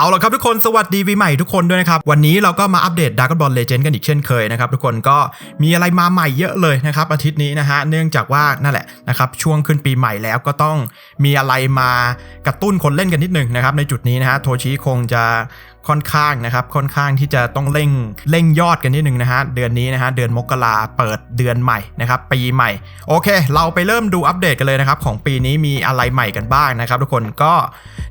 เอาละครับทุกคนสวัสดีวีใหม่ทุกคนด้วยนะครับ วันนี้เราก็มาอัปเดต Dragon Ball Legend กันอีกเช่นเคยนะครับ ทุกคนก็มีอะไรมาใหม่เยอะเลยนะครับ อาทิตย์นี้นะฮะ เนื่องจากว่านั่นแหละนะครับ ช่วงขึ้นปีใหม่แล้วก็ต้องมีอะไรมากระตุ้นคนเล่นกันนิดหนึงนะครับ ในจุดนี้นะฮะโทชิคงจะค่อนข้างนะครับค่อนข้างที่จะต้องเร่งเร่งยอดกันนิดหนึงนะฮะเดือนนี้นะฮะเดือนมกราเปิดเดือนใหม่นะครับปีใหม่ โอเค เราไปเริ่มดูอัปเดตกันเลยนะครับของปีนี้มีอะไรใหม่กันบ้างนะครับทุกคนก็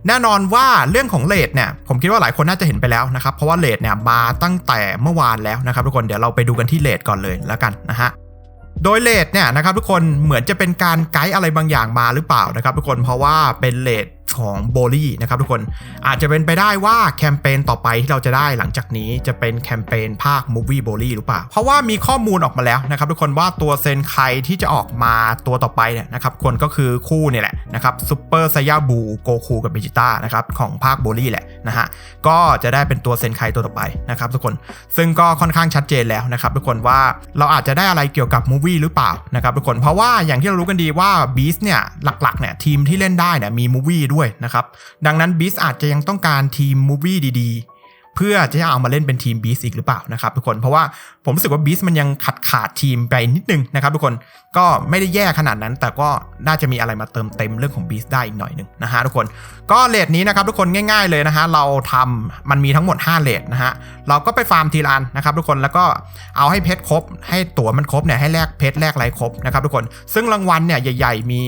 แน่นอนว่าเรื่องของเลทเนี่ยผมคิดว่าหลายคนน่าจะเห็นไปแล้วนะครับเพราะว่าเลทเนี่ยมาตั้งแต่เมื่อวานแล้วนะครับทุกคนเดี๋ยวเราไปดูกันที่เลทก่อนเลยแล้วกันนะฮะโดยเลทเนี่ยนะครับทุกคนเหมือนจะเป็นการไกด์อะไรบางอย่างมาหรือเปล่านะครับทุกคนเพราะว่าเป็นเลท ของโบลี่นะครับทุกคนอาจจะเป็นไปได้ว่าแคมเปญต่อไปที่เราจะได้หลังจากนี้จะเป็นแคมเปญภาค Movie b o l y หรือเปล่า เพราะว่ามีข้อมูลออกมาแล้วนะครับทุกคนว่าตัวเซนไคที่จะออกมาตัวต่อไปเนี่ยนะครับคนก็คือคู่เนี่ยแหละนะครับซูเปอร์ไซยาบูโกคูกับเบจิต้านะครับของภาคโบลี่แหละนะฮะก็จะได้เป็นตัวเซนไคตัวต่อไปนะครับทุกคนซึ่งก็ค่อนข้างชัดเจนแล้วนะครับทุกคนว่าเราอาจจะได้อะไรเกี่ยวกับมูวี่หรือเปล่านะครับทุกคนเพราะว่าอย่างที่เรารู้กันดีว่าบีสเนี่ยหลักๆเนี่ยทีมที่เล่นได้เนี่ยมีมูวี่ด้วยนะครับ ดังนั้นบีสอาจจะยังต้องการทีมมูวี่ดีๆ เพื่อจะเอามาเล่นเป็นทีมบีสอีกหรือเปล่านะครับทุกคนเพราะว่า ผมรู้สึกว่าบีสมันยังขาดขาดทีมไปนิดนึงนะครับทุกคนก็ไม่ได้แย่ขนาดนั้น แต่ก็น่าจะมีอะไรมาเติมเต็มเรื่องของบีสได้อีกหน่อยนึงนะฮะทุกคนก็เลทนี้นะครับทุกคนง่าย ๆเลยนะฮะเราทำมันมีทั้งหมด 5เลทนะฮะเราก็ไปฟาร์มทีละอันนะครับทุกคนแล้วก็เอาให้เพชรครบ ให้ตั๋วมันครบเนี่ยให้แลกเพชรแลกอะไรครบนะครับทุกคนซึ่งรางวัลเนี่ยใหญ่ ๆ มี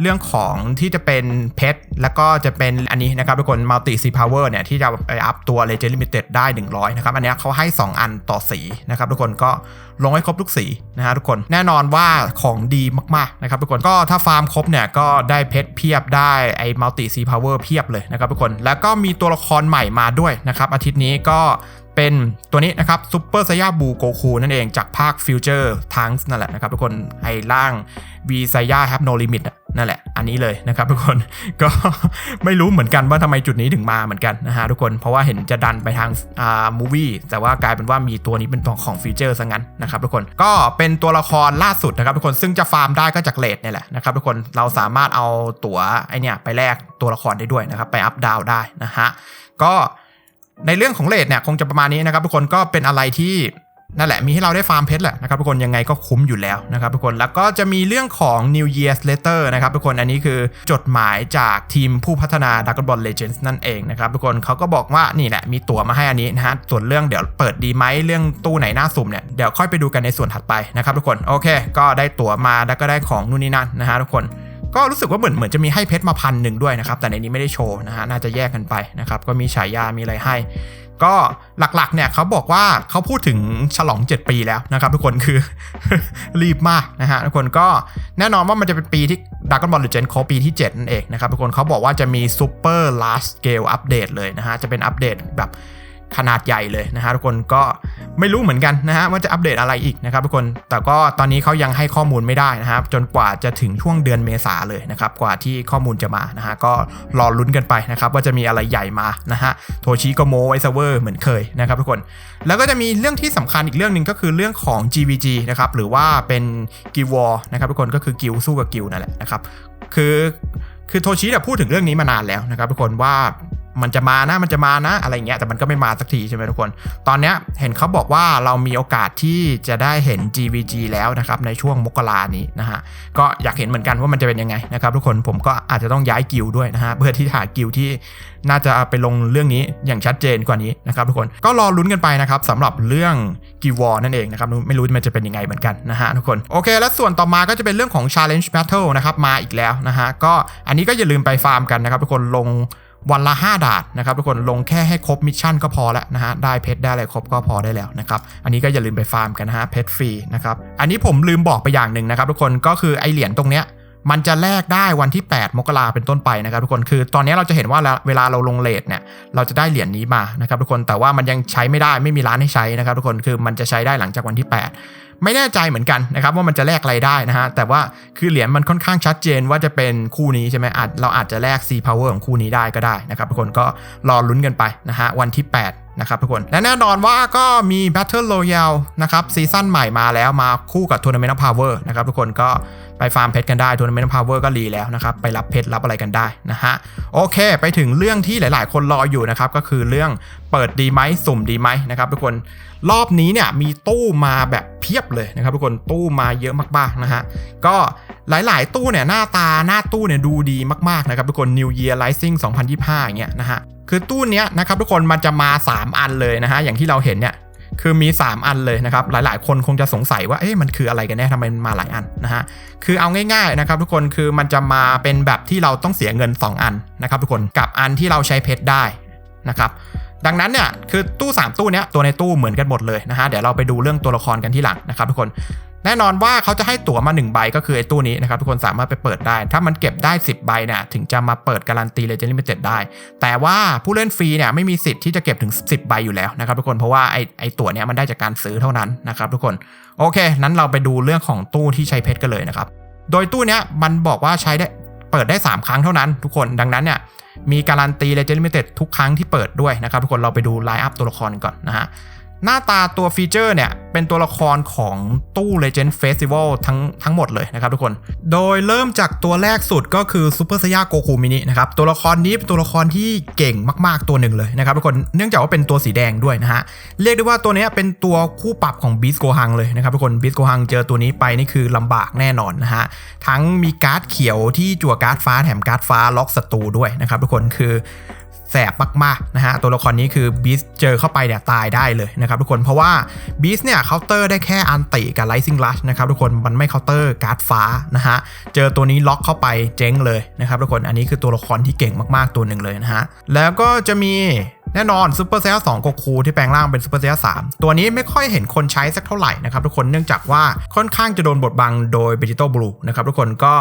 เรื่องของที่จะเป็นเพชรแล้วก็จะเป็นอันนี้นะครับทุกคนมัลติซีพาวเวอร์เนี่ยที่จะไปอัพตัวเลเจนด์ลิมิเต็ดได้ 100นะครับอันนี้เขาให้ 2 อันต่อสีนะครับทุกคนก็ลงให้ครบทุกสีนะฮะทุกคนแน่นอนว่าของดีมากๆนะครับทุกคนก็ถ้าฟาร์มครบเนี่ยก็ได้เพชรเพียบได้ไอ้มัลติซีพาวเวอร์เพียบเลยนะครับทุกคนแล้วก็มีตัวละครใหม่มาด้วยนะครับอาทิตย์นี้ก็เป็นตัวนี้นะครับซูเปอร์ไซยาบูโกคูนั่นเองจากภาคฟิวเจอร์ทังส์นั่นแหละนะครับทุกคนไอ้ร่างวีไซยาแฮปโนลิมิต นั่นแหละ อันนี้เลยนะครับทุกคนก็ไม่รู้เหมือนกันว่าทำไมจุดนี้ถึงมาเหมือนกันนะฮะทุกคนเพราะว่าเห็นจะดันไปทางอ่ามูวี่แต่ว่ากลายเป็นว่ามีตัวนี้เป็นตัวของฟีเจอร์ซะงั้นนะครับทุกคนก็เป็นตัวละครล่าสุดนะครับทุกคนซึ่งจะฟาร์มได้ก็จากเลดเนี่ยแหละนะครับทุกคนเราสามารถเอาตั๋วไอเนี่ยไปแลกตัวละครได้ด้วยนะครับไปอัพดาวได้นะฮะก็ในเรื่องของเลดเนี่ยคงจะประมาณนี้นะครับทุกคนก็เป็นอะไรที่ นั่นแหละมีให้เราได้ฟาร์มเพชรแหละนะครับทุกคนยังไงก็คุ้มอยู่แล้วนะครับทุกคนแล้วก็จะมีเรื่องของ New Year's Letter นะครับทุกคนอันนี้คือจดหมายจากทีมผู้พัฒนา Dragon Ball Legends นั่นเองนะครับทุกคนเขาก็บอกว่านี่แหละมีตั๋วมาให้อันนี้นะฮะส่วนเรื่องเดี๋ยวเปิดดีไหมเรื่องตู้ไหนหน้าสุ่มเนี่ยเดี๋ยวค่อยไปดูกันในส่วนถัดไปนะครับทุกคนโอเค ก็ได้ตั๋วมาแล้วก็ได้ของนู่นนี่นั่นนะฮะทุกคนก็รู้สึกว่าเหมือนเหมือนจะมีให้เพชรมาพันหนึ่งด้วยนะครับแต่ในนี้ไม่ได้โชว์นะฮะน่าจะแยกกันไปนะครับก็มีฉายามีอะไรให้ ก็หลักๆเนี่ยเขาบอกว่าเขาพูดถึงฉลอง 7 ปีแล้วนะครับ ทุกคนคือ รีบมากนะฮะทุกคนก็แน่นอนว่ามันจะเป็นปีที่ Dragon Ball Legends ครบปีที่ 7 นั่นเองนะครับ ทุกคนเขาบอกว่าจะมี Super Large Scale Update เลยนะฮะ จะเป็นอัปเดตแบบ ขนาดใหญ่เลยนะฮะทุกคนก็ไม่รู้เหมือนกันนะฮะว่าจะอัปเดตอะไรอีกนะครับทุกคนแต่ก็ตอนนี้เขายังให้ข้อมูลไม่ได้นะครับจนกว่าจะถึงช่วงเดือนเมษาเลยนะครับกว่าที่ข้อมูลจะมานะฮะก็รอลุ้นกันไปนะครับว่าจะมีอะไรใหญ่มานะฮะโทชิก็โมไอเซเวอร์เหมือนเคยนะครับทุกคนแล้วก็จะมีเรื่องที่สำคัญอีกเรื่องหนึ่งก็คือเรื่องของ GVG นะครับหรือว่าเป็นกิวอร์นะครับทุกคนก็คือกิวสู้กับกิวนั่นแหละนะครับคือคือโทชิเนี่ยพูดถึงเรื่องนี้มานานแล้วนะครับทุกคนว่า มันจะมานะมันจะมานะอะไรเงี้ยแต่มันก็ไม่มาสักทีใช่ไหมทุกคน ตอนเนี้ยเห็นเขาบอกว่าเรามีโอกาสที่จะได้เห็น GVG แล้วนะครับในช่วงมกรานี้นะฮะก็อยากเห็นเหมือนกันว่ามันจะเป็นยังไงนะครับทุกคนผมก็อาจจะต้องย้ายกิลด้วยนะฮะเพื่อที่หากิลที่น่าจะไปลงเรื่องนี้อย่างชัดเจนกว่านี้นะครับทุกคนก็รอลุ้นกันไปนะครับสำหรับเรื่องกิวอนั่นเองนะครับไม่รู้มันจะเป็นยังไงเหมือนกันนะฮะทุกคนโอเค แล้วส่วนต่อมาก็จะเป็นเรื่องของ Challenge Battle นะครับมาอีกแล้วนะฮะก็อันนี้ก็อย่าลืมไปฟาร์มกันนะครับทุกคนลง วันละ 5 ดาดนะครับทุกคนลงแค่ให้ครบมิชชั่นก็พอแล้วนะฮะได้เพชรได้อะไรครบก็พอได้แล้วนะครับอันนี้ก็อย่าลืมไปฟาร์มกันนะฮะเพชรฟรีนะครับอันนี้ผมลืมบอกไปอย่างหนึ่งนะครับทุกคนก็คือไอเหรียญตรงเนี้ยมันจะแลกได้วันที่ 8 มกราเป็นต้นไปนะครับทุกคนคือตอนนี้เราจะเห็นว่าเวลาเราลงเลทเนี่ยเราจะได้เหรียญนี้มานะครับทุกคนแต่ว่ามันยังใช้ไม่ได้ไม่มีร้านให้ใช้นะครับทุกคนคือมันจะใช้ได้หลังจากวันที่ 8 ไม่แน่ใจเหมือนกันนะครับว่ามันจะแลกอะไรได้นะฮะแต่ว่าคือเหรียญมันค่อนข้างชัดเจนว่าจะเป็นคู่นี้ใช่ไหมอาจเราอาจจะแลก C power ของคู่นี้ได้ก็ได้นะครับทุกคนก็รอลุ้นกันไปนะฮะวันที่ 8 นะครับทุกคน และแน่นอนว่าก็มี Battle Royale นะครับซีซั่นใหม่มาแล้วมาคู่กับ Tournament of Power นะครับทุกคนก็ไปฟาร์มเพชรกันได้ Tournament of Power ก็รีแล้วนะครับ ไปรับเพชรรับอะไรกันได้นะฮะ โอเค ไปถึงเรื่องที่หลาย ๆ คนรออยู่นะครับ ก็คือเรื่องเปิดดีไหมสุ่มดีไหมนะครับทุกคนรอบนี้เนี่ยมีตู้มาแบบเพียบเลยนะครับทุกคนตู้มาเยอะมาก ๆ นะฮะ ก็ หลาย ๆ ตู้เนี่ยหน้าตาหน้าตู้เนี่ยดูดีมาก ๆ นะครับทุกคน New Year Rising 2025อย่างเงี้ยนะฮะคือตู้เนี้ยนะครับทุกคนมันจะมา 3 อันเลยนะฮะอย่างที่เราเห็นเนี่ยคือมี 3 อันเลยนะครับ หลาย ๆ คนคงจะสงสัยว่า เอ๊ะ มันคืออะไรกันแน่ทำไมมันมาหลายอันนะฮะ คือเอาง่าย ๆ นะครับทุกคน คือมันจะมาเป็นแบบที่เราต้องเสียเงิน 2 อันนะครับทุกคน กับอันที่เราใช้เพชรได้นะครับ ดังนั้นเนี่ย คือตู้ 3 ตู้เนี้ย ตัวในตู้เหมือนกันหมดเลยนะฮะ เดี๋ยวเราไปดูเรื่องตัวละครกันที่หลังนะครับทุกคน แน่นอนว่าเขาจะให้ตั๋วมา 1 ใบก็คือไอ้ตู้นี้นะครับทุกคนสามารถไปเปิดได้ ถ้ามันเก็บได้ 10 ใบเนี่ยถึงจะมาเปิดการันตี Legend Limited ได้ แต่ว่าผู้เล่นฟรีเนี่ยไม่มีสิทธิ์ที่จะเก็บถึง 10 ใบอยู่แล้วนะครับทุกคนเพราะว่าไอ้ไอ้ตั๋วเนี่ยมันได้จากการซื้อเท่านั้นนะครับทุกคนโอเค นั้นเราไปดูเรื่องของตู้ที่ใช้เพชรกันเลยนะครับโดยตู้เนี้ยมันบอกว่าใช้ได้เปิดได้ 3 ครั้งเท่านั้นทุกคนดังนั้นเนี่ยมีการันตี Legend Limited ทุกครั้งที่เปิดด้วยนะครับทุกคนเราไปดูไลน์อัพตัวละครก่อนนะฮะ หน้าตาตัวฟีเจอร์เนี่ย เป็นตัวละครของตู้ Legend Festival ทั้งทั้งหมดเลยนะครับทุกคน โดยเริ่มจากตัวแรกสุดก็คือ Super Saiyan Goku Mini นะครับ ตัวละครนี้เป็นตัวละครที่เก่งมากๆตัวหนึ่งเลยนะครับทุกคน เนื่องจากว่าเป็นตัวสีแดงด้วยนะฮะ เรียกได้ว่าตัวนี้เป็นตัวคู่ปรับของ Beast Gohan เลยนะครับทุกคน Beast Gohan เจอตัวนี้ไปนี่คือลำบากแน่นอนนะฮะ ทั้งมีการ์ดเขียวที่จั่วการ์ดฟ้าแถมการ์ดฟ้าล็อกศัตรูด้วยนะครับทุกคนคือแสบมากๆนะฮะตัวละครนี้คือบีสเจอเข้าไปเนี่ยตายได้เลยนะครับครับทุกคนเพราะว่าบีสเนี่ยเคาน์เตอร์ได้แค่อันติกับไลซิงลัชนะครับทุกคนมันไม่เคาน์เตอร์การ์ดฟ้านะฮะเจอตัวนี้ล็อกเข้าไปเจ๊งเลยนะครับทุกคนอันนี้คือตัวละครที่เก่งมากๆตัวหนึ่งเลยนะฮะแล้วก็จะมีแน่นอนซูเปอร์เซลสองโกคูที่แปลงร่างเป็นซูเปอร์เซลสามตัวนี้ไม่ค่อยเห็นคนใช้สักเท่าไหร่นะครับทุกคนเนื่องจากว่าค่อนข้างจะโดนบดบังโดยเบจิโตบลูนะครับทุกคนก็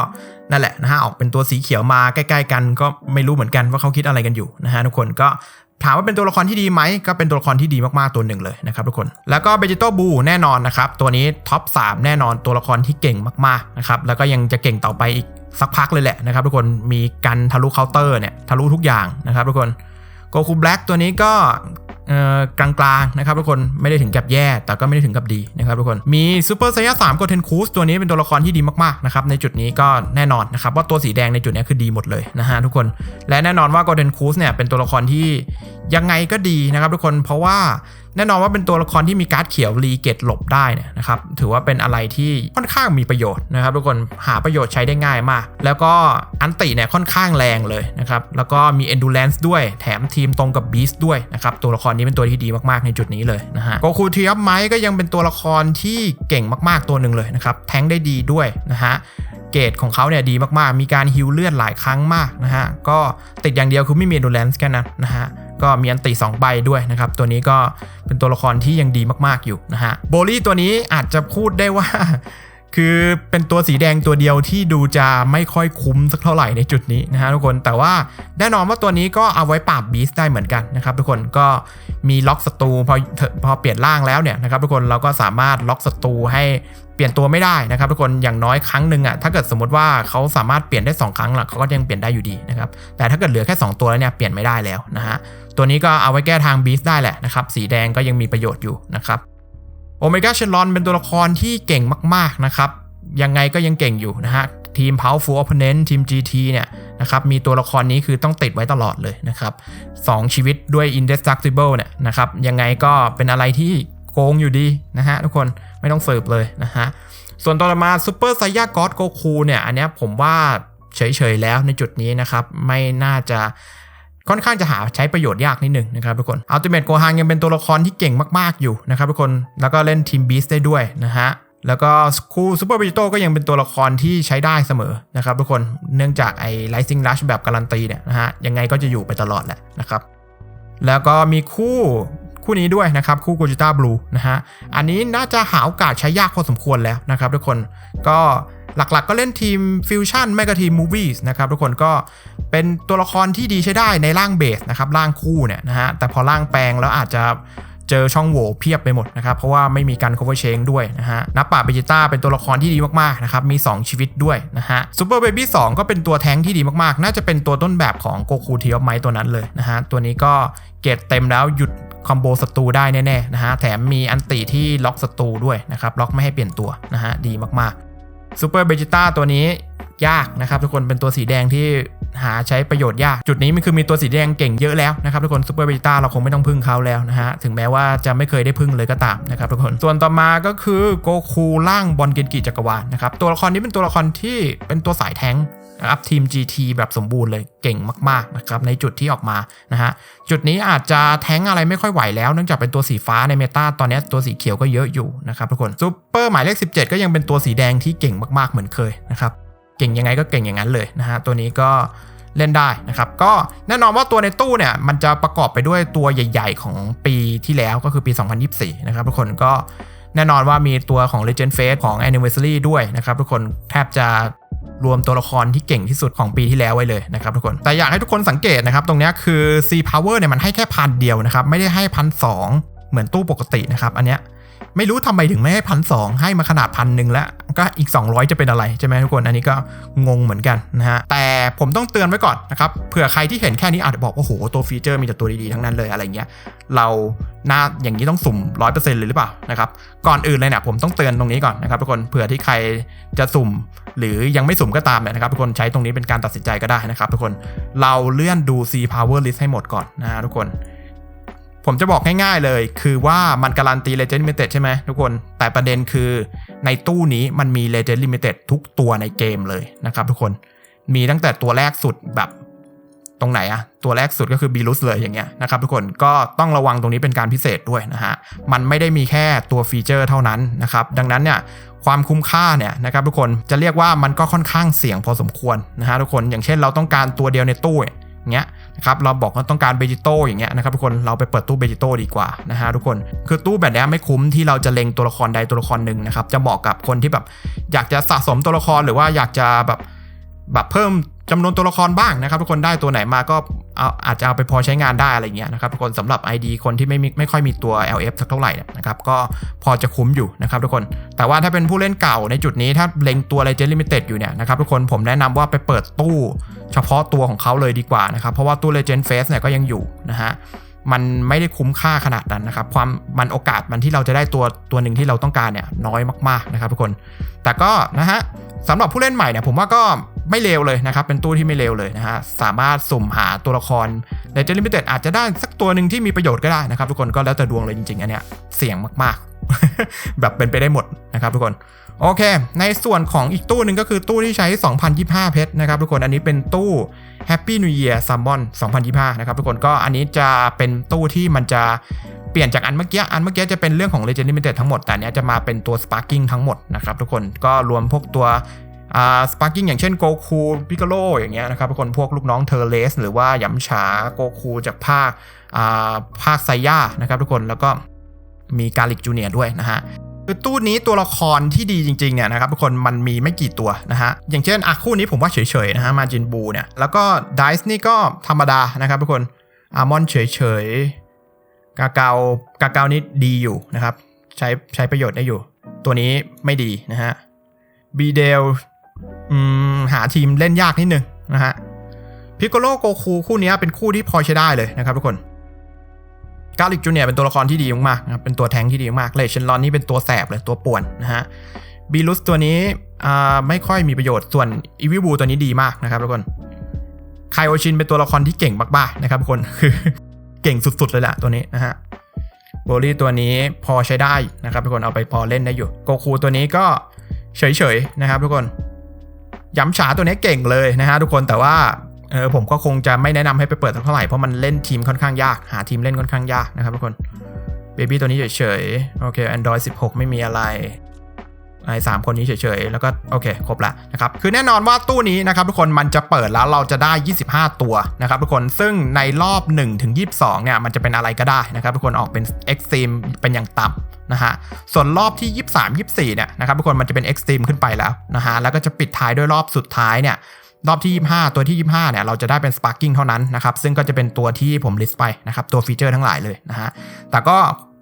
นั่นแหละนะฮะออกเป็นตัวสีเขียวมาใกล้ ๆ กันก็ไม่รู้เหมือนกันว่าเขาคิดอะไรกันอยู่นะฮะทุกคนก็ ถามว่าเป็นตัวละครที่ดีไหมก็เป็นตัวละครที่ดีมากๆตัวหนึ่งเลยนะครับทุกคนแล้วก็เบจิโตบูแน่นอนนะครับตัวนี้ท็อป3แน่นอนตัวละครที่เก่งมากๆนะครับแล้วก็ยังจะเก่งต่อไปอีกสักพักเลยแหละนะครับทุกคนมีกันทะลุเคาน์เตอร์เนี่ยทะลุทุกอย่างนะครับทุกคนโกคูแบล็กตัวนี้ก็ กลางๆนะครับทุกคนไม่ได้ถึงกับแย่ แต่ก็ไม่ได้ถึงกับดีนะครับทุกคนมีซูเปอร์ไซยาสามโกเทนคูสตัวนี้เป็นตัวละครที่ดีมากๆนะครับในจุดนี้ก็แน่นอนนะครับว่าตัวสีแดงในจุดนี้คือดีหมดเลยนะฮะทุกคน และแน่นอนว่าโกเทนคูสเนี่ยเป็นตัวละครที่ยังไงก็ดีนะครับทุกคนเพราะว่า แน่นอนว่าเป็นตัวละครที่มีการ์ดเขียวรีเกตหลบได้นะครับถือว่าเป็นอะไรที่ค่อนข้างมีประโยชน์นะครับทุกคนหาประโยชน์ใช้ได้ง่ายมาก แล้วก็อันติเนี่ยค่อนข้างแรงเลยนะครับแล้วก็มี endurance ด้วยแถมทีมตรงกับ beast ด้วยนะครับตัวละครนี้เป็นตัวที่ดีมากๆในจุดนี้เลยนะฮะโกคูทีอัพไมก็ยังเป็นตัวละครที่เก่งมากๆตัวหนึ่งเลยนะครับแทงได้ดีด้วยนะฮะเกรดของเขาเนี่ยดีมากๆ มีการฮิวเลือดหลายครั้งมากนะฮะก็ติดอย่างเดียวคือไม่มี endurance แค่นั้นนะฮะ ก็มีอันติ2ใบด้วยนะครับ ตัวนี้ก็เป็นตัวละครที่ยังดีมากๆอยู่นะฮะโบลี่ตัวนี้อาจจะพูดได้ว่า คือเป็นตัวสีแดงตัวเดียวที่ดูจะไม่ค่อยคุ้มสักเท่าไหร่ในจุดนี้นะฮะทุกคนแต่ว่าแน่นอนว่าตัวนี้ก็เอาไว้ปราบบีสได้เหมือนกันนะครับทุกคนก็มีล็อกศัตรูพอพอเปลี่ยนร่างแล้วเนี่ยนะครับทุกคนเราก็สามารถล็อกศัตรูให้เปลี่ยนตัวไม่ได้นะครับทุกคนอย่างน้อยครั้งหนึ่งอะถ้าเกิดสมมติว่าเขาสามารถเปลี่ยนได้ 2 ครั้งล่ะเขาก็ยังเปลี่ยนได้อยู่ดีนะครับแต่ถ้าเกิดเหลือแค่ 2 ตัวแล้วเนี่ยเปลี่ยนไม่ได้แล้วนะฮะ ตัวนี้ก็เอาไว้แก้ทางบีสได้แหละนะครับ สีแดงก็ยังมีประโยชน์อยู่นะครับโอเมก้าเชลอนเป็นตัวละครที่เก่งมากๆนะครับยังไงก็ยังเก่งอยู่นะฮะทีม Powerful Opponent ทีม GT เนี่ยนะครับมีตัวละครนี้คือต้องติดไว้ตลอดเลยนะครับสองชีวิตด้วย Indestructible เนี่ยนะครับยังไงก็เป็นอะไรที่โกงอยู่ดีนะฮะทุกคนไม่ต้องเสิร์ฟเลยนะฮะส่วนต่อมา Super Saiya God Goku เนี่ยอันนี้ผมว่าเฉยๆแล้วในจุดนี้นะครับไม่น่าจะ ค่อนข้างจะหาใช้ประโยชน์ยากนิดหนึ่งนะครับทุกคน Ultimate Gohan ยังเป็นตัวละครที่เก่งมากๆอยู่นะครับทุกคนแล้วก็เล่นทีม Beast ได้ด้วยนะฮะแล้วก็คู่ซูเปอร์ e ิโตก็ยังเป็นตัวละครที่ใช้ได้เสมอนะครับทุกคนเนื่องจากไอ้ไลซิงลัชแบบการันตีเนี่ยนะฮะยังไงก็จะอยู่ไปตลอดแหละนะครับแล้วก็มีคู่คู่นี้ด้วยนะครับคู่โกจิต้าบลูนะฮะอันนี้น่าจะหาโอกาสใช้ยากพอสมควรแล้วนะครับทุกคนก็ หลักๆก็เล่นทีมฟิวชั่นไม่ก็ทีมมูวี่นะครับทุกคนก็เป็นตัวละครที่ดีใช้ได้ในร่างเบสนะครับร่างคู่เนี่ยนะฮะแต่พอร่างแปลงแล้วอาจจะเจอช่องโหว่เพียบไปหมดนะครับ เพราะว่าไม่มีการ cover change ด้วยนะฮะนับป่าเบจิต้าเป็นตัวละครที่ดีมากๆนะครับ มี 2 ชีวิตด้วยนะฮะซูเปอร์เบบี้สก็เป็นตัวแท้งที่ดีมากๆ น่าจะเป็นตัวต้นแบบของโกคูเทีออฟไมตัวนั้นเลยนะฮะ ตัวนี้ก็เกรดเต็มแล้วหยุดคอมโบศัตรูได้แน่ๆนะฮะ แถมมีอันติที่ล็อกศัตรูด้วยนะครับ ล็อกไม่ให้เปลี่ยนตัวนะฮะ ดีมากๆ ซูเปอร์เบจิต้าตัวนี้ยากนะครับทุกคนเป็นตัวสีแดงที่หาใช้ประโยชน์ยาก จุดนี้มันคือมีตัวสีแดงเก่งเยอะแล้วนะครับทุกคนซูเปอร์เบจิต้าเราคงไม่ต้องพึ่งเขาแล้วนะฮะ ถึงแม้ว่าจะไม่เคยได้พึ่งเลยก็ตามนะครับทุกคน ส่วนต่อมาก็คือโกคูล่างบอลเกนกิจักรวาลนะครับตัวละครนี้เป็นตัวละครที่เป็นตัวสายแทง นะครับทีม GT แบบสมบูรณ์เลยเก่งมากๆนะครับในจุดที่ออกมานะฮะจุดนี้อาจจะแทงอะไรไม่ค่อยไหวแล้วเนื่องจากเป็นตัวสีฟ้าในเมตาตอนนี้ตัวสีเขียวก็เยอะอยู่นะครับทุกคนซูเปอร์หมายเลข 17 ก็ยังเป็นตัวสีแดงที่เก่งมากๆเหมือนเคยนะครับเก่งยังไงก็เก่งอย่างนั้นเลยนะฮะตัวนี้ก็เล่นได้นะครับก็แน่นอนว่าตัวในตู้เนี่ยมันจะประกอบไปด้วยตัวใหญ่ ๆ ของปีที่แล้วก็คือปี 2024 นะครับทุกคนก็แน่นอนว่ามีตัวของ Legend Face ของ Anniversary ด้วยนะครับทุกคนแทบจะ รวมตัวละครที่เก่งที่สุดของปีที่แล้วไว้เลยนะครับทุกคน แต่อยากให้ทุกคนสังเกตนะครับ ตรงนี้คือ C Power เนี่ยมันให้แค่พันเดียวนะครับ ไม่ได้ให้พันสองเหมือนตู้ปกตินะครับ อันเนี้ยไม่รู้ทำไมถึงไม่ให้พันสองให้มาขนาดพันหนึ่งแล้ว ก็อีก 200 จะเป็นอะไร ใช่ไหมทุกคนอันนี้ก็งงเหมือนกันนะฮะ แต่ผมต้องเตือนไว้ก่อนนะครับเผื่อใครที่เห็นแค่นี้อาจจะบอกว่าโอ้โห ตัวฟีเจอร์มีแต่ตัวดีๆ ทั้งนั้นเลยอะไรเงี้ย เราหน้าอย่างนี้ต้องสุ่ม 100%เลยหรือเปล่านะครับ ก่อนอื่นเลยเนี่ยผมต้องเตือนตรงนี้ก่อนนะครับทุกคนเผื่อที่ใครจะสุ่ม หรือยังไม่สุ่มก็ตามเนี่ยนะครับทุกคนใช้ตรงนี้เป็นการตัดสินใจก็ได้นะครับทุกคนเราเลื่อนดู C Power List ให้หมดก่อนนะฮะทุกคน ผมจะบอกง่ายๆเลย คือว่ามันการันตี Legend Limited ใช่ไหมทุกคน แต่ประเด็นคือในตู้นี้มันมี Legend Limited ทุกตัวในเกมเลยนะครับทุกคนมีตั้งแต่ตัวแรกสุดแบบ ตรงไหนอะตัวแรกสุดก็คือบีลุสเลยอย่างเงี้ยนะครับทุกคนก็ต้องระวังตรงนี้เป็นการพิเศษด้วยนะฮะมันไม่ได้มีแค่ตัวฟีเจอร์เท่านั้นนะครับดังนั้นเนี่ยความคุ้มค่าเนี่ยนะครับทุกคนจะเรียกว่ามันก็ค่อนข้างเสี่ยงพอสมควรนะฮะทุกคนอย่างเช่นเราต้องการตัวเดียวในตู้อย่างเงี้ยนะครับเราบอกว่าต้องการเบจิโต้อย่างเงี้ยนะครับทุกคนเราไปเปิดตู้เบจิโต้ดีกว่านะฮะทุกคนคือตู้แบบนี้ไม่คุ้มที่เราจะเล็งตัวละครใดตัวละครหนึ่งนะครับจะเหมาะกับคนที่แบบอยากจะสะสมตัวละครหรือว่าอยากจะแบบ แบบเพิ่มจำนวนตัวละครบ้างนะครับ ทุกคนได้ตัวไหนมาก็เอาอาจจะเอาไปพอใช้งานได้อะไรเงี้ยนะครับทุกคนสำหรับ ID คนที่ไม่มีไม่ค่อยมีตัว LF สักเท่าไหร่นะครับก็พอจะคุ้มอยู่นะครับทุกคน แต่ว่าถ้าเป็นผู้เล่นเก่าในจุดนี้ถ้าเล็งตัว Legend Limited อยู่เนี่ยนะครับทุกคนผมแนะนำว่าไปเปิดตู้ เฉพาะตัวของเขาเลยดีกว่านะครับเพราะว่าตู้ Legend Face เนี่ยก็ยังอยู่นะฮะมันไม่ได้คุ้มค่าขนาดนั้นนะครับความมันโอกาสมันที่เราจะได้ตัวตัวหนึ่งที่เราต้องการเนี่ยน้อยมากๆนะครับทุกคน แต่ก็นะฮะสำหรับผู้เล่นใหม่เนี่ยผมว่าก็ ไม่เลวเลยนะครับ เป็นตู้ที่ไม่เลวเลยนะฮะ สามารถสุ่มหาตัวละครในเจลิมิเต็ดอาจจะได้สักตัวหนึ่งที่มีประโยชน์ก็ได้นะครับ ทุกคนก็แล้วแต่ดวงเลยจริงๆ อันเนี้ยเสี่ยงมากๆ แบบเป็นไปได้หมดนะครับทุกคนโอเค ในส่วนของอีกตู้หนึ่งก็คือตู้ที่ใช้ 2025 เพชรนะครับทุกคน อันนี้เป็นตู้ Happy New Year Summon 2025 นะครับทุกคน ก็อันนี้จะเป็นตู้ที่มันจะเปลี่ยนจากอันเมื่อกี้ อันเมื่อกี้จะเป็นเรื่องของ Legend Limited ทั้งหมด แต่อันนี้ยจะมาเป็นตัว Sparking ทั้งหมดนะครับทุกคน ก็รวมพวกตัว อ่าสปาร์กิ้งอย่างเช่นโกคูพิกาโลอย่างเงี้ยนะครับทุกคนพวกลูกน้องเทอร์เลส หรือว่าหยำฉาโกคูจากภาคอ่าภาคไซย่านะครับทุกคนแล้วก็มีกาลิกจูเนียด้วยนะฮะคือตู้นี้ตัวละครที่ดีจริงๆเนี่ยนะครับทุกคนมันมีไม่กี่ตัวนะฮะอย่างเช่นอะคู่นี้ผมว่าเฉยๆนะฮะมาจินบูเนี่ยแล้วก็ไดส์นี่ก็ธรรมดานะครับทุกคนอามอนเฉยๆกาเกากาเกานี่ดีอยู่นะครับใช้ใช้ประโยชน์ได้อยู่ ตัวนี้ไม่ดีนะฮะบีเดล หาทีมเล่นยากนิดนึงนะฮะพิกโกโลโกคูคู่นี้เป็นคู่ที่พอใช้ได้เลยนะครับทุกคนกาลิกจูเนียเป็นตัวละครที่ดีมากๆนะครับเป็นตัวแทงที่ดีมากเลเชนลอนนี่เป็นตัวแสบเลยตัวป่วนนะฮะบีลุสตัวนี้ไม่ค่อยมีประโยชน์ส่วนอีวิบูตัวนี้ดีมากนะครับทุกคนไคโอชินเป็นตัวละครที่เก่งมากๆนะครับทุกคนคือเก่งสุดๆเลยแหละตัวนี้นะฮะโบลี่ตัวนี้พอใช้ได้นะครับทุกคนเอาไปพอเล่นได้อยู่โกคูตัวนี้ก็เฉยๆนะครับทุกคน ย้ำฉาตัวนี้เก่งเลยนะฮะทุกคนแต่ว่าเออผมก็คงจะไม่แนะนำให้ไปเปิดเท่าไหร่เพราะมันเล่นทีมค่อนข้างยากหาทีมเล่นค่อนข้างยากนะครับทุกคนเบบี้ตัวนี้เฉยๆโอเค Android 16 ไม่มีอะไร ไอ้สามคนนี้เฉยๆ แล้วก็โอเค ครบละนะครับ คือแน่นอนว่าตู้นี้นะครับทุกคนมันจะเปิดแล้วเราจะได้ 25 ตัวนะครับทุกคน ซึ่งในรอบ 1 ถึง 22 เนี่ยมันจะเป็นอะไรก็ได้นะครับทุกคนออกเป็น Extreme เป็นอย่างต่ำนะฮะ ส่วนรอบที่ 23 24 เนี่ยนะครับทุกคนมันจะเป็น Extreme ขึ้นไปแล้วนะฮะ แล้วก็จะปิดท้ายด้วยรอบสุดท้ายเนี่ยรอบที่ 25 ตัวที่ 25 เนี่ย เราจะได้เป็น Sparking เท่านั้นนะครับ ซึ่งก็จะเป็นตัวที่ผมลิสต์ไปนะครับ ตัวฟีเจอร์ทั้งหลายเลยนะฮะ แต่ก็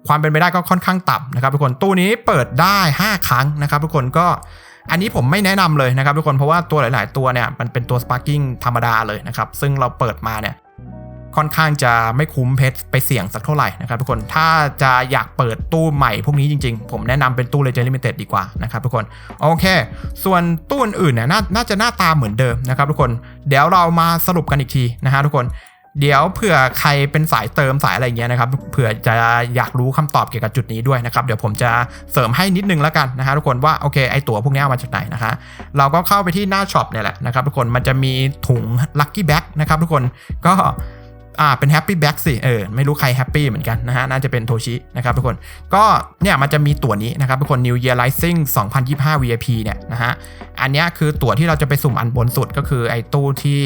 ความเป็นไปได้ก็ค่อนข้างต่ำนะครับทุกคนตู้นี้เปิดได้ 5 ครั้งนะครับทุกคนก็อันนี้ผมไม่แนะนำเลยนะครับทุกคนเพราะว่าตัวหลาย ๆ ตัวเนี่ยมันเป็นตัว Sparking ธรรมดาเลยนะครับซึ่งเราเปิดมาเนี่ยค่อนข้างจะไม่คุ้มเพชรไปเสี่ยงสักเท่าไหร่นะครับทุกคนถ้าจะอยากเปิดตู้ใหม่พวกนี้จริง ๆ ผมแนะนำเป็นตู้ Legend Limited ดีกว่านะครับทุกคนโอเค ส่วนตู้อื่นเนี่ยนน่าจะหน้าตาเหมือนเดิมนะครับทุกคนเดี๋ยวเรามาสรุปกันอีกทีนะฮะทุกคน เดี๋ยวเผื่อใครเป็นสายเติมสายอะไรเงี้ยนะครับเผื่อจะอยากรู้คำตอบเกี่ยวกับจุดนี้ด้วยนะครับเดี๋ยวผมจะเสริมให้นิดนึงแล้วกันนะฮะทุกคนว่าโอเคไอตั๋วพวกนี้เอามาจากไหนนะคะเราก็เข้าไปที่หน้าช็อปเนี่ยแหละนะครับทุกคนมันจะมีถุง Lucky Bag นะครับทุกคนก็อ่าเป็น Happy Bag สิเออไม่รู้ใครแฮปปี้เหมือนกันนะฮะน่าจะเป็นโทชินะครับทุกคนก็เนี่ยมันจะมีตั๋วนี้นะครับทุกคน New Year Rising 2025 VIP เนี่ยนะฮะอันนี้คือตั๋วที่เราจะไปสุ่มอันบนสุดก็คือไอ้ตู้ที่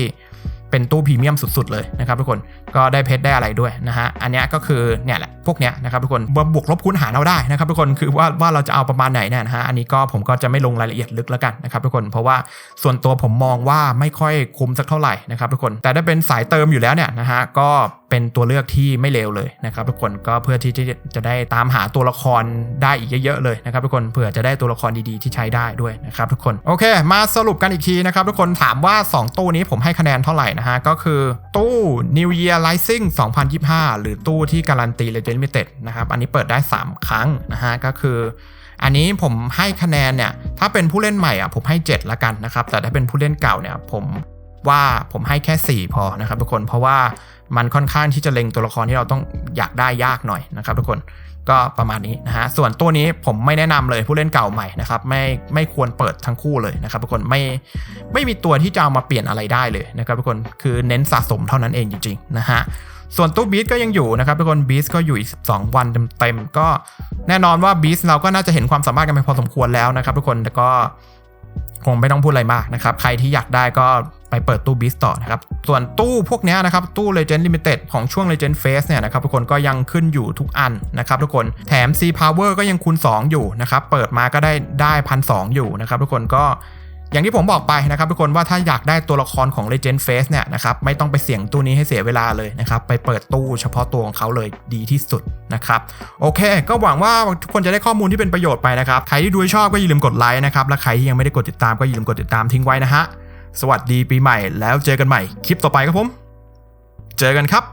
เป็นตู้พรีเมียมสุดๆเลยนะครับทุกคนก็ได้เพชรได้อะไรด้วยนะฮะอันนี้ก็คือเนี่ยแหละ วกเนี้ยนะครับทุกคนบวกลบคูณหารเอาได้นะครับทุกคนคือว่าว่าเราจะเอาประมาณไหนเนี่ยนะฮะอันนี้ก็ผมก็จะไม่ลงรายละเอียดลึกแล้วกันนะครับทุกคนเพราะว่าส่วนตัวผมมองว่าไม่ค่อยคุ้มสักเท่าไหร่นะครับทุกคนแต่ถ้าเป็นสายเติมอยู่แล้วเนี่ยนะฮะก็เป็นตัวเลือกที่ไม่เลวเลยนะครับทุกคนก็เพื่อที่จะจะได้ตามหาตัวละครได้อีกเยอะๆเลยนะครับทุกคนเผื่อจะได้ตัวละครดีๆที่ใช้ได้ด้วยนะครับทุกคนโอเค มาสรุปกันอีกทีนะครับทุกคนถามว่า 2 ตู้นี้ผมให้คะแนนเท่าไหร่นะฮะก็คือตู้ New Year Rising 2025 หรือตู้ที่การันตี Legend Limited นะครับ อันนี้เปิดได้ 3 ครั้งนะฮะ ก็คือ อันนี้ผมให้คะแนนเนี่ย ถ้าเป็นผู้เล่นใหม่อะผมให้ 7 ละกันนะครับ แต่ถ้าเป็นผู้เล่นเก่าเนี่ยผมว่าผมให้แค่ 4 พอนะครับทุกคน เพราะว่ามันค่อนข้างที่จะเล็งตัวละครที่เราต้องอยากได้ยากหน่อยนะครับทุกคนก็ประมาณนี้นะฮะ ส่วนตัวนี้ผมไม่แนะนำเลยผู้เล่นเก่าใหม่นะครับไม่ไม่ควรเปิดทั้งคู่เลยนะครับทุกคนไม่ไม่มีตัวที่จะเอามาเปลี่ยนอะไรได้เลยนะครับทุกคนคือเน้นสะสมเท่านั้นเองจริงๆนะฮะ ส่วนตู้บีสก็ยังอยู่นะครับทุกคนบีสก็อยู่อีก 12 วันเต็มๆก็แน่นอนว่าบีสเราก็น่าจะเห็นความสามารถกันไปพอสมควรแล้วนะครับทุกคนแต่ก็คงไม่ต้องพูดอะไรมากนะครับ ใครที่อยากได้ก็ไปเปิดตู้บีสต่อนะครับ ส่วนตู้พวกนี้นะครับ ตู้ Legend Limited ของช่วง Legend Phase เนี่ยนะครับทุกคนก็ยังขึ้นอยู่ทุกอันนะครับทุกคนแถม C Power ก็ยังคูณ 2 อยู่นะครับ เปิดมาก็ได้ได้พันสอยู่นะครับทุกคนก็ อย่างที่ผมบอกไปนะครับทุกคนว่าถ้าอยากได้ตัวละครของ Legend Face เนี่ยนะครับไม่ต้องไปเสี่ยงตู้นี้ให้เสียเวลาเลยนะครับไปเปิดตู้เฉพาะตัวของเขาเลยดีที่สุดนะครับโอเค ก็หวังว่าทุกคนจะได้ข้อมูลที่เป็นประโยชน์ไปนะครับใครที่ดูชอบก็อย่าลืมกดไลค์นะครับและใครที่ยังไม่ได้กดติดตามก็อย่าลืมกดติดตามทิ้งไว้นะฮะสวัสดีปีใหม่แล้วเจอกันใหม่คลิปต่อไปครับผม เจอกันครับ